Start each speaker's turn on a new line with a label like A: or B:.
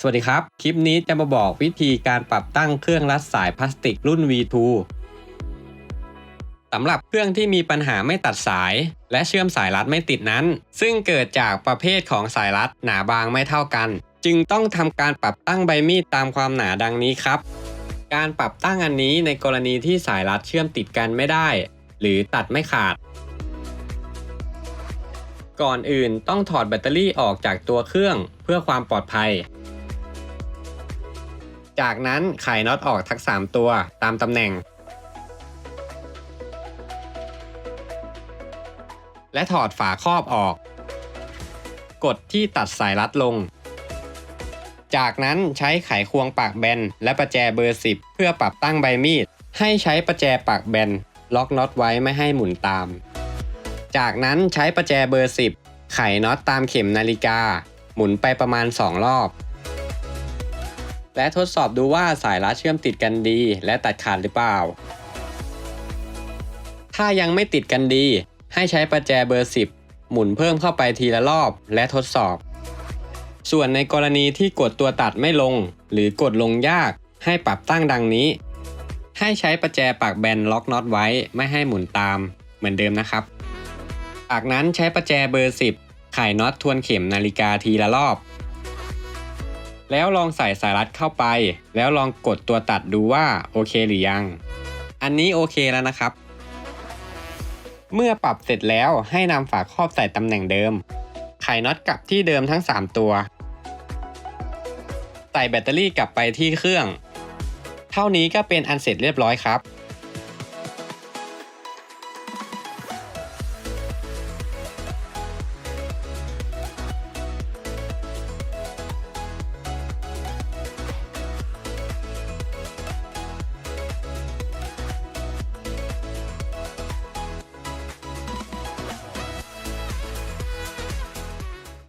A: สวัสดีครับ คลิปนี้จะมาบอกวิธีการปรับตั้งเครื่องรัดสายพลาสติกรุ่น V2 สำหรับเครื่องที่มีปัญหาไม่ตัดสาย และเชื่อมสายรัดไม่ติดนั้น ซึ่งเกิดจากประเภทของสายรัดหนาบางไม่เท่ากัน จึงต้องทำการปรับตั้งใบมีดตามความหนาดังนี้ครับ การปรับตั้งอันนี้ในกรณีที่สายรัดเชื่อมติดกันไม่ได้ หรือตัดไม่ขาด ก่อนอื่นต้องถอดแบตเตอรี่ออกจากตัวเครื่องเพื่อความปลอดภัย จากนั้นไขน็อตออกทั้ง 3 ตัวตามตำแหน่ง และถอดฝาครอบออก กดที่ตัดสายรัดลง จากนั้นใช้ไขควงปากแบน และประแจเบอร์ 10 เพื่อปรับตั้งใบมีด ให้ใช้ประแจปากแบน ล็อกน็อตไว้ไม่ให้หมุนตาม จากนั้นใช้ประแจเบอร์ 10 ไขน็อตตามเข็มนาฬิกา หมุนไปประมาณ 2 รอบ และทดสอบดูว่าสายรัดเชื่อมติดกันดี และตัดขาดหรือเปล่า ถ้ายังไม่ติดกันดี ให้ใช้ประแจเบอร์ 10 หมุนเพิ่มเข้าไปทีละรอบ และทดสอบ ส่วนในกรณีที่กดตัวตัดไม่ลง หรือกดลงยาก ให้ปรับตั้งดังนี้ ให้ใช้ประแจปากแบนล็อกน็อตไว้ไม่ให้หมุนตาม เหมือนเดิมนะครับ จากนั้นใช้ประแจเบอร์ 10ไขน็อตทวนเข็มนาฬิกาทีละรอบ แล้วลองใส่สายรัดเข้าไป แล้วลองกดตัวตัดดูว่าโอเคหรือยัง อันนี้โอเคแล้วนะครับ เมื่อปรับเสร็จแล้วให้นำฝาครอบใส่ตำแหน่งเดิม ไขน็อตกลับที่เดิมทั้ง 3 ตัว ใส่แบตเตอรี่กลับไปที่เครื่อง เท่านี้ก็เป็นอันเสร็จเรียบร้อยครับ